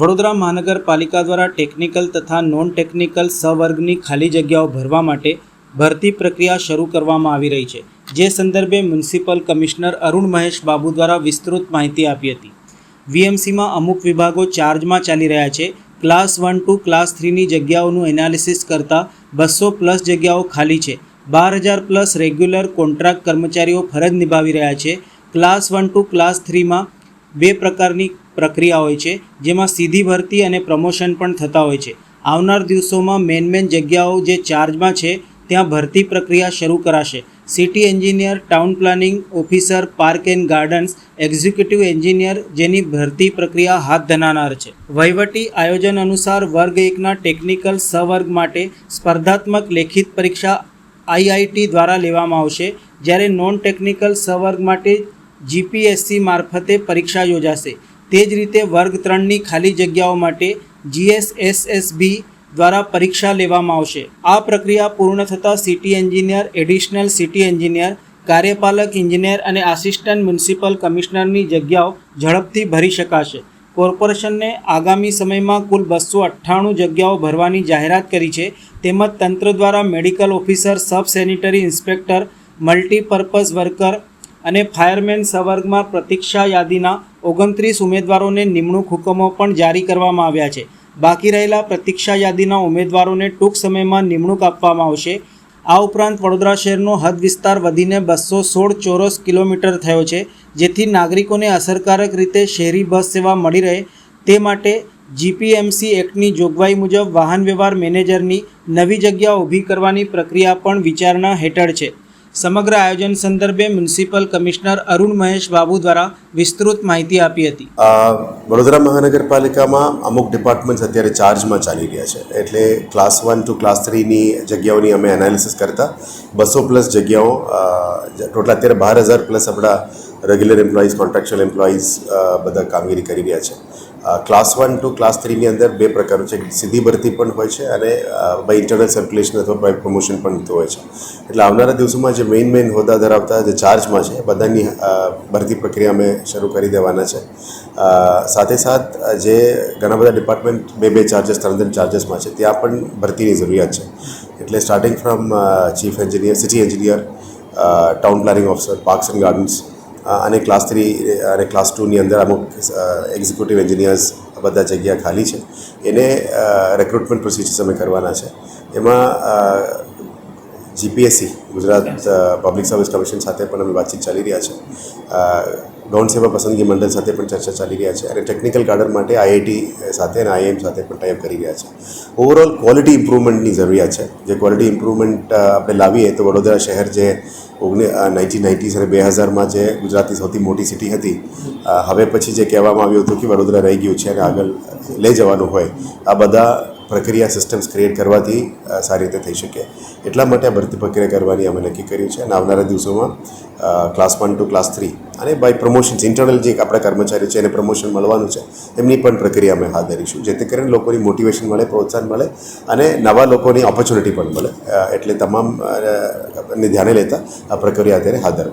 વડોદરા મહાનગરપાલિકા દ્વારા ટેકનિકલ તથા નોન ટેકનિકલ સવર્ગની ખાલી જગ્યાઓ ભરવા માટે ભરતી પ્રક્રિયા શરૂ કરવામાં આવી રહી છે. જે સંદર્ભે મ્યુનિસિપલ કમિશનર અરુણ મહેશ બાબુ દ્વારા વિસ્તૃત માહિતી આપી હતી. વીએમસીમાં અમુક વિભાગો ચાર્જમાં ચાલી રહ્યા છે. ક્લાસ વન ટુ ક્લાસ થ્રીની જગ્યાઓનું એનાલિસિસ કરતાં બસો પ્લસ જગ્યાઓ ખાલી છે. બાર હજાર પ્લસ રેગ્યુલર કોન્ટ્રાક્ટ કર્મચારીઓ ફરજ નિભાવી રહ્યા છે. ક્લાસ વન ટુ ક્લાસ થ્રીમાં બે પ્રકારની પ્રક્રિયા હોય છે, જેમાં સીધી ભરતી અને પ્રમોશન પણ થતા હોય છે. આવનાર દિવસોમાં મેન મેન જગ્યાઓ જે ચાર્જમાં છે, ત્યાં ભરતી પ્રક્રિયા શરૂ કરાશે. City engineer town planning officer park and gardens executive engineer જેની ભરતી પ્રક્રિયા હાથ ધરાનાર છે. વહીવટી આયોજન અનુસાર વર્ગ એકના ટેકનિકલ સવર્ગ માટે સ્પર્ધાત્મક લેખિત પરીક્ષા આઈઆઈટી દ્વારા લેવામાં આવશે, જ્યારે નોન ટેકનિકલ સવર્ગ માટે જીપીએસસી મારફતે પરીક્ષા યોજાશે. તે જ રીતે વર્ગ ત્રણની ખાલી જગ્યાઓ માટે જીએસએસએસબી દ્વારા પરીક્ષા લેવામાં આવશે. આ પ્રક્રિયા પૂર્ણ થતાં city engineer, additional city engineer, કાર્યપાલક, ઇન્જિનિયર અને આસિસ્ટન્ટ મ્યુનિસિપલ કમિશનરની જગ્યાઓ ઝડપથી ભરી શકાશે. કોર્પોરેશનને આગામી સમયમાં કુલ બસો અઠ્ઠાણું જગ્યાઓ ભરવાની જાહેરાત કરી છે. તેમજ તંત્ર દ્વારા medical officer, sub sanitary inspector, multipurpose worker અને ફાયરમેન સવર્ગમાં પ્રતીક્ષા યાદીના ઓગણત્રીસ ઉમેદવારોને નિમણૂક હુકમો પણ જારી કરવામાં આવ્યા છે. બાકી રહેલા પ્રતીક્ષા યાદીના ઉમેદવારોને ટૂંક સમયમાં નિમણૂક આપવામાં આવશે. આ ઉપરાંત વડોદરા શહેરનો હદ વિસ્તાર વધીને બસો સોળ ચોરસ કિલોમીટર થયો છે, જેથી નાગરિકોને અસરકારક રીતે શહેરી બસ સેવા મળી રહે. તે માટે જીપીએમસી એક્ટની જોગવાઈ મુજબ વાહન વ્યવહાર મેનેજરની નવી જગ્યા ઊભી કરવાની પ્રક્રિયા પણ વિચારણા હેઠળ છે. સમગ્ર આયોજન સંદર્ભે મ્યુનિસિપલ કમિશનર અરુણ મહેશ બાબુ દ્વારા વિસ્તૃત માહિતી આપી હતી. વડોદરા મહાનગરપાલિકામાં અમુક ડિપાર્ટમેન્ટ્સ અત્યારે ચાર્જમાં ચાલી રહ્યા છે. એટલે ક્લાસ વન ટુ ક્લાસ થ્રીની જગ્યાઓની અમે એનાલિસિસ કરતા. બસો પ્લસ જગ્યાઓ ટોટલ અત્યારે બાર હજાર પ્લસ આપણા રેગ્યુલર એમ્પ્લોઈઝ કોન્ટ્રાક્ચ્યુઅલ એમ્પ્લોઈઝ બધા કામગીરી કરી રહ્યા છે. ક્લાસ વન ટુ ક્લાસ થ્રીની અંદર બે પ્રકારનું છે. સીધી ભરતી પણ હોય છે અને બાય ઇન્ટરનલ સર્ક્યુલેશન અથવા બાય પ્રમોશન પણ થતું હોય છે. એટલે આવનારા દિવસોમાં જે મેઇન મેઇન હોદ્દા ધરાવતા જે ચાર્જમાં છે બધાની ભરતી પ્રક્રિયા અમે શરૂ કરી દેવાના છે. સાથે સાથ જે ઘણા બધા ડિપાર્ટમેન્ટ બે બે ચાર્જસ ત્રણ ત્રણ ચાર્જસમાં છે, ત્યાં પણ ભરતીની જરૂરિયાત છે. એટલે starting from chief engineer city engineer town planning officer parks and gardens અને ક્લાસ થ્રી અને ક્લાસ ટુની અંદર અમુક એક્ઝિક્યુટિવ એન્જિનિયર્સ બધા જગ્યા ખાલી છે. એને રેક્રુટમેન્ટ પ્રોસિજર્સ અમે કરવાના છે. એમાં GPSC Gujarat public service commission સાથે પણ અમે વાતચીત ચાલી રહ્યા છે. ગૌણ સેવા પસંદગી મંડળ સાથે પણ ચર્ચા ચાલી રહ્યા છે અને ટેકનિકલ કાડર માટે આઈઆઈટી સાથે અને આઈએમ સાથે પણ ટાઈપ કરી રહ્યા છે. ઓવરઓલ ક્વોલિટી ઇમ્પ્રુવમેન્ટની જરૂરિયાત છે. જે ક્વોલિટી ઇમ્પ્રુવમેન્ટ આપણે લાવીએ તો વડોદરા શહેર જે ઓગણી નાઇન્ટીન નાઇન્ટીઝ અને બે હજારમાં જે ગુજરાતની સૌથી મોટી સિટી હતી હવે પછી જે કહેવામાં આવ્યું હતું કે વડોદરા રહી ગયું છે અને આગળ લઈ જવાનું હોય, આ બધા પ્રક્રિયા સિસ્ટમ્સ ક્રિએટ કરવાથી સારી રીતે થઈ શકે. એટલા માટે આ ભરતી પ્રક્રિયા કરવાની અમે નક્કી કર્યું છે. અને આવનારા દિવસોમાં class one two class three અને બાય પ્રમોશન્સ ઇન્ટરનલ જે આપણા કર્મચારી છે એને પ્રમોશન મળવાનું છે એમની પણ પ્રક્રિયા અમે હાથ ધરીશું. જેથી કરીને લોકોની મોટિવેશન મળે, પ્રોત્સાહન મળે અને નવા લોકોની ઓપોર્ચ્યુનિટી પણ મળે. એટલે તમામ ને ધ્યાને લેતા આ પ્રક્રિયા અત્યારે હાથ ધરવા